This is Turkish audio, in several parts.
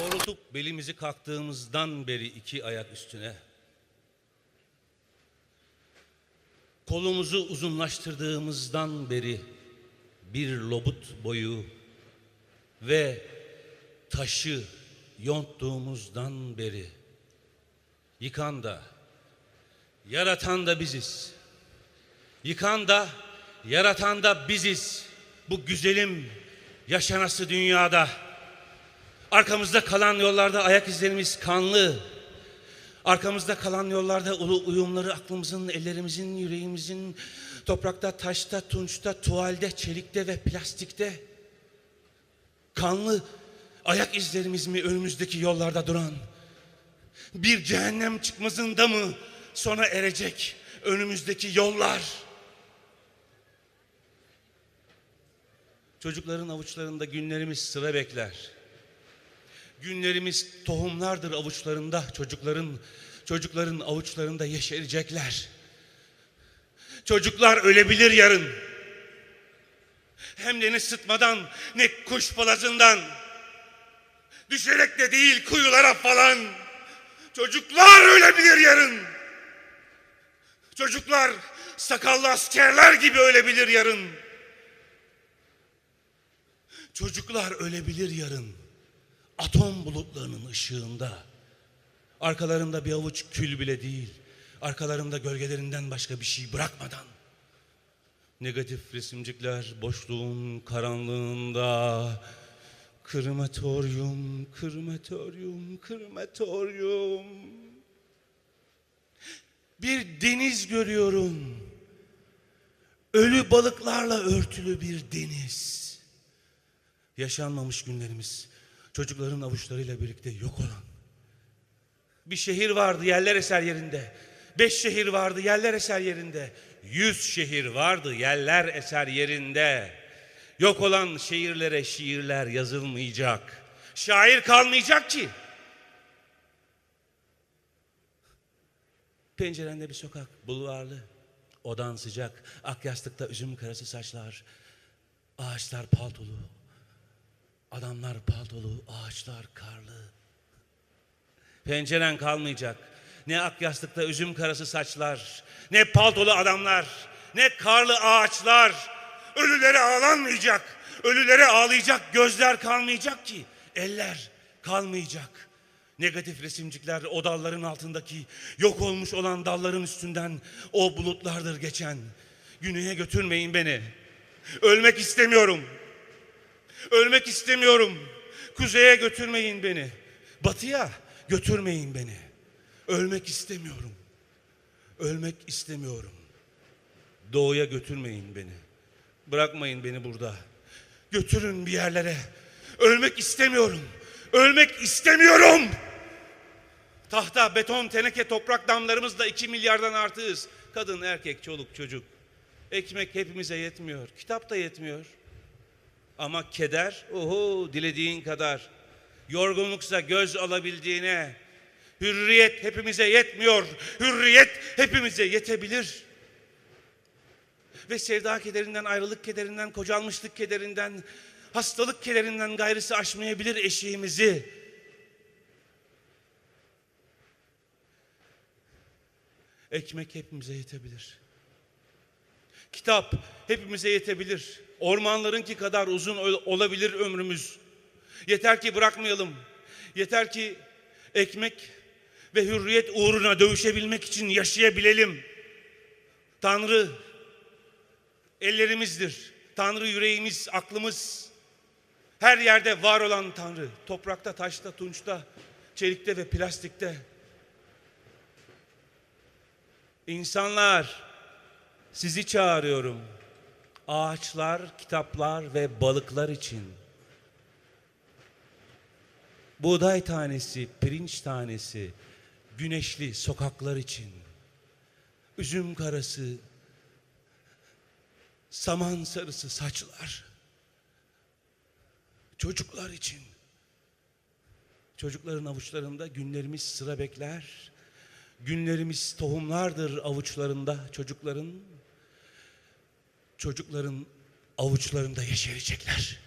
Doğrultup belimizi kalktığımızdan beri iki ayak üstüne. Kolumuzu uzunlaştırdığımızdan beri bir lobut boyu ve taşı yonttuğumuzdan beri yıkan da yaratan da biziz. Yıkan da yaratan da biziz. Bu güzelim yaşanası dünyada. Arkamızda kalan yollarda ayak izlerimiz kanlı. Arkamızda kalan yollarda ulu uyumları aklımızın, ellerimizin, yüreğimizin toprakta, taşta, tunçta, tuvalde, çelikte ve plastikte kanlı ayak izlerimiz mi önümüzdeki yollarda duran? Bir cehennem çıkmazında mı sona erecek önümüzdeki yollar? Çocukların avuçlarında günlerimiz sıra bekler. Günlerimiz tohumlardır avuçlarında çocukların çocukların avuçlarında yeşerecekler. Çocuklar ölebilir yarın. Hem de ne sıtmadan ne kuş palazından. Düşerek de değil kuyulara falan. Çocuklar ölebilir yarın. Çocuklar sakallı askerler gibi ölebilir yarın. Çocuklar ölebilir yarın. Atom bulutlarının ışığında. Arkalarında bir avuç kül bile değil. Arkalarında gölgelerinden başka bir şey bırakmadan. Negatif resimcikler boşluğun karanlığında. Krematoryum, krematoryum, krematoryum. Bir deniz görüyorum. Ölü balıklarla örtülü bir deniz. Yaşanmamış günlerimiz çocukların avuçlarıyla birlikte yok olan. Bir şehir vardı yerler eser yerinde. Beş şehir vardı yerler eser yerinde. Yüz şehir vardı yerler eser yerinde. Yok olan şehirlere şiirler yazılmayacak. Şair kalmayacak ki. Pencerende bir sokak, bulvarlı. Odan sıcak, ak yastıkta üzüm karası saçlar. Ağaçlar paltolu, Adamlar paltolu, ağaçlar karlı. Penceren kalmayacak. Ne ak yastıkta üzüm karası saçlar, ne paltolu adamlar, ne karlı ağaçlar. Ölülere ağlanmayacak. Ölülere ağlayacak gözler kalmayacak ki. Eller kalmayacak. Negatif resimcikler o dalların altındaki yok olmuş olan dalların üstünden o bulutlardır geçen. Güneye götürmeyin beni. Ölmek istemiyorum. Ölmek istemiyorum. Kuzeye götürmeyin beni. Batıya götürmeyin beni. Ölmek istemiyorum. Ölmek istemiyorum. Doğuya götürmeyin beni. Bırakmayın beni burada. Götürün bir yerlere. Ölmek istemiyorum. Ölmek istemiyorum. Tahta, beton, teneke, toprak damlarımızla iki milyardan artığız. Kadın, erkek, çoluk, çocuk. Ekmek hepimize yetmiyor. Kitap da yetmiyor. Ama keder, oho dilediğin kadar. Yorgunluksa göz alabildiğine. Hürriyet hepimize yetmiyor. Hürriyet hepimize yetebilir. Ve sevda kederinden, ayrılık kederinden, kocalmışlık kederinden, hastalık kederinden gayrısı aşmayabilir eşiğimizi. Ekmek hepimize yetebilir. Kitap hepimize yetebilir. Ormanlarınki kadar uzun ol- olabilir ömrümüz. Yeter ki bırakmayalım. Yeter ki ekmek ve hürriyet uğruna dövüşebilmek için yaşayabilelim. Tanrı ellerimizdir. Tanrı yüreğimiz, aklımız. Her yerde var olan Tanrı. Toprakta, taşta, tunçta, çelikte ve plastikte. İnsanlar sizi çağırıyorum. Ağaçlar, kitaplar ve balıklar için. Buğday tanesi, pirinç tanesi, güneşli sokaklar için. Üzüm karası, saman sarısı saçlar. Çocuklar için. Çocukların avuçlarında günlerimiz sıra bekler. Günlerimiz tohumlardır avuçlarında çocukların. Çocukların avuçlarında yeşerecekler.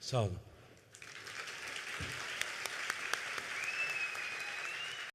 Sağ olun.